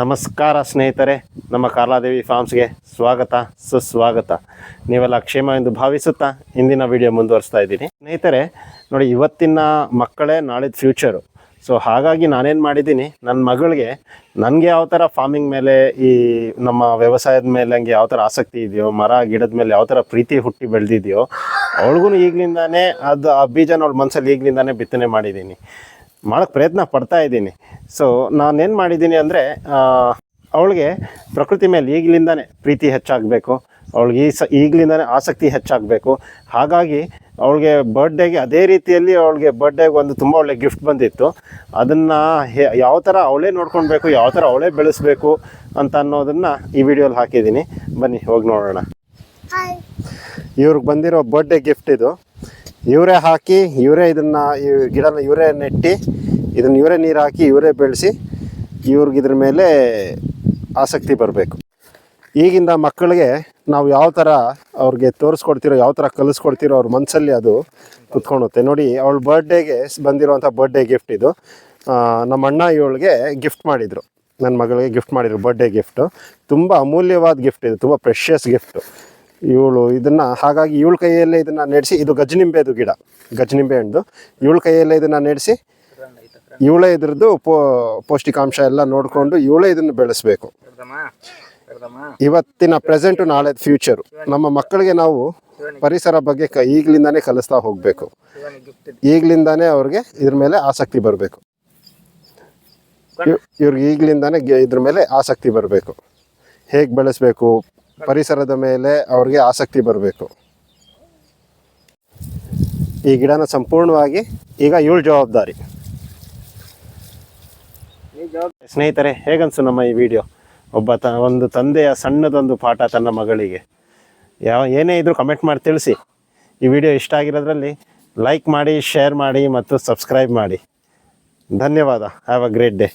ನಮಸ್ಕಾರ ಸ್ನೇಹಿತರೆ, ನಮ್ಮ ಕಾರ್ಲಾದೇವಿ ಫಾರ್ಮ್ಸ್ಗೆ ಸ್ವಾಗತ, ಸುಸ್ವಾಗತ. ನೀವೆಲ್ಲ ಕ್ಷೇಮ ಎಂದು ಭಾವಿಸುತ್ತಾ ಇಂದಿನ ವಿಡಿಯೋ ಮುಂದುವರಿಸ್ತಾ ಇದ್ದೀನಿ. ಸ್ನೇಹಿತರೆ, ನೋಡಿ, ಇವತ್ತಿನ ಮಕ್ಕಳೇ ನಾಳಿದ ಫ್ಯೂಚರು. ಸೊ, ಹಾಗಾಗಿ ನಾನೇನು ಮಾಡಿದ್ದೀನಿ ನನ್ನ ಮಗಳಿಗೆ ನನಗೆ ಯಾವ ಥರ ಫಾರ್ಮಿಂಗ್ ಮೇಲೆ ಈ ನಮ್ಮ ವ್ಯವಸಾಯದ ಮೇಲೆ ಹಂಗೆ ಯಾವ ಥರ ಆಸಕ್ತಿ ಇದೆಯೋ, ಮರ, ಗಿಡದ ಮೇಲೆ ಯಾವ ಥರ ಪ್ರೀತಿ ಹುಟ್ಟಿ ಬೆಳೆದಿದೆಯೋ ಅವಳಿಗೂ ಈಗಲಿಂದಾನೇ ಅದು ಆ ಬೀಜನ ಅವಳ ಮನಸ್ಸಲ್ಲಿ ಈಗಲಿಂದಾನೇ ಬಿತ್ತನೆ ಮಾಡಿದ್ದೀನಿ. ಮಾಡೋಕ್ಕೆ ಪ್ರಯತ್ನ ಪಡ್ತಾ ಇದ್ದೀನಿ. ಸೊ ನಾನೇನು ಮಾಡಿದ್ದೀನಿ ಅಂದರೆ ಅವಳಿಗೆ ಪ್ರಕೃತಿ ಮೇಲೆ ಈಗಲಿಂದನೇ ಪ್ರೀತಿ ಹೆಚ್ಚಾಗಬೇಕು. ಅವಳಿಗೆ ಈ ಸ, ಈಗಲಿಂದನೇ ಆಸಕ್ತಿ ಹೆಚ್ಚಾಗಬೇಕು. ಹಾಗಾಗಿ ಅವಳಿಗೆ ಬರ್ಡೇಗೆ ಅದೇ ರೀತಿಯಲ್ಲಿ ಅವಳಿಗೆ ಬರ್ಡೇಗೆ ಒಂದು ತುಂಬ ಒಳ್ಳೆ ಗಿಫ್ಟ್ ಬಂದಿತ್ತು. ಅದನ್ನು ಯಾವ ಥರ ಅವಳೇ ನೋಡ್ಕೊಳ್ಬೇಕು, ಯಾವ ಥರ ಅವಳೇ ಬೆಳೆಸಬೇಕು ಅಂತ ಅನ್ನೋದನ್ನು ಈ ವಿಡಿಯೋಲಿ ಹಾಕಿದ್ದೀನಿ. ಬನ್ನಿ, ಹೋಗಿ ನೋಡೋಣ. ಇವ್ರಿಗೆ ಬಂದಿರೋ ಬರ್ಡೇ ಗಿಫ್ಟ್ ಇದು. ಇವರೇ ಹಾಕಿ, ಇವರೇ ಇದನ್ನು, ಈ ಗಿಡನ ಇವರೇ ನೆಟ್ಟಿ ಇದನ್ನು ಇವರೇ ನೀರು ಹಾಕಿ ಇವರೇ ಬೆಳೆಸಿ ಇವ್ರಿಗೆ ಇದ್ರ ಮೇಲೆ ಆಸಕ್ತಿ ಬರಬೇಕು. ಈಗಿಂದ ಮಕ್ಕಳಿಗೆ ನಾವು ಯಾವ ಥರ ಅವ್ರಿಗೆ ತೋರಿಸ್ಕೊಡ್ತಿರೋ, ಯಾವ ಥರ ಕಲಿಸ್ಕೊಡ್ತಿರೋ ಅವ್ರ ಮನಸ್ಸಲ್ಲಿ ಅದು ಕುತ್ಕೊಳುತ್ತೆ. ನೋಡಿ, ಅವಳ ಬರ್ಡೇಗೆ ಬಂದಿರೋವಂಥ ಬರ್ಡೇ ಗಿಫ್ಟ್ ಇದು. ನಮ್ಮ ಅಣ್ಣ ಇವಳಿಗೆ ಗಿಫ್ಟ್ ಮಾಡಿದರು. ನನ್ನ ಮಗಳಿಗೆ ಗಿಫ್ಟ್ ಮಾಡಿದ್ರು ಬರ್ಡೇ ಗಿಫ್ಟು ತುಂಬ ಅಮೂಲ್ಯವಾದ ಗಿಫ್ಟ್ ಇದು, ತುಂಬ ಪ್ರೆಷಿಯಸ್ ಗಿಫ್ಟು ಇವಳು ಇದನ್ನು, ಹಾಗಾಗಿ ಇವಳ ಕೈಯಲ್ಲೇ ಇದನ್ನು ನಡೆಸಿ, ಇದು ಗಜನಿಂಬೆದು ಗಿಡ, ಗಜನಿಂಬೆ ಹಣ್ಣು. ಇವಳ ಕೈಯಲ್ಲೇ ಇದನ್ನು ನಡೆಸಿ ಇವಳೇ ಇದ್ರದ್ದು ಪೋ ಪೌಷ್ಟಿಕಾಂಶ ಎಲ್ಲ ನೋಡಿಕೊಂಡು ಇವಳೇ ಇದನ್ನು ಬೆಳೆಸಬೇಕು. ಇವತ್ತಿನ ಪ್ರೆಸೆಂಟ್ ನಾಳೆ ಫ್ಯೂಚರು. ನಮ್ಮ ಮಕ್ಕಳಿಗೆ ನಾವು ಪರಿಸರ ಬಗ್ಗೆ ಕ ಈಗಲಿಂದಾನೇ ಕಲಿಸ್ತಾ ಹೋಗಬೇಕು. ಈಗಲಿಂದಾನೇ ಅವ್ರಿಗೆ ಇದ್ರ ಮೇಲೆ ಆಸಕ್ತಿ ಬರಬೇಕು. ಇವ್ರಿಗೆ ಈಗಲಿಂದಾನೇ ಇದ್ರ ಮೇಲೆ ಆಸಕ್ತಿ ಬರಬೇಕು. ಹೇಗೆ ಬೆಳೆಸಬೇಕು? ಪರಿಸರದ ಮೇಲೆ ಅವ್ರಿಗೆ ಆಸಕ್ತಿ ಬರಬೇಕು. ಈ ಗಿಡನ ಸಂಪೂರ್ಣವಾಗಿ ಈಗ ಇವಳ ಜವಾಬ್ದಾರಿ. ಸ್ನೇಹಿತರೆ, ಹೇಗನ್ಸು ನಮ್ಮ ಈ ವಿಡಿಯೋ? ಒಬ್ಬ ತ, ಒಂದು ತಂದೆಯ ಸಣ್ಣದೊಂದು ಪಾಠ ತನ್ನ ಮಗಳಿಗೆ. ಯಾವ, ಏನೇ ಇದ್ದರೂ ಕಮೆಂಟ್ ಮಾಡಿ ತಿಳಿಸಿ. ಈ ವಿಡಿಯೋ ಇಷ್ಟ ಆಗಿರೋದ್ರಲ್ಲಿ ಲೈಕ್ ಮಾಡಿ ಶೇರ್ ಮಾಡಿ ಮತ್ತು ಸಬ್ಸ್ಕ್ರೈಬ್ ಮಾಡಿ. ಧನ್ಯವಾದ. Have a great day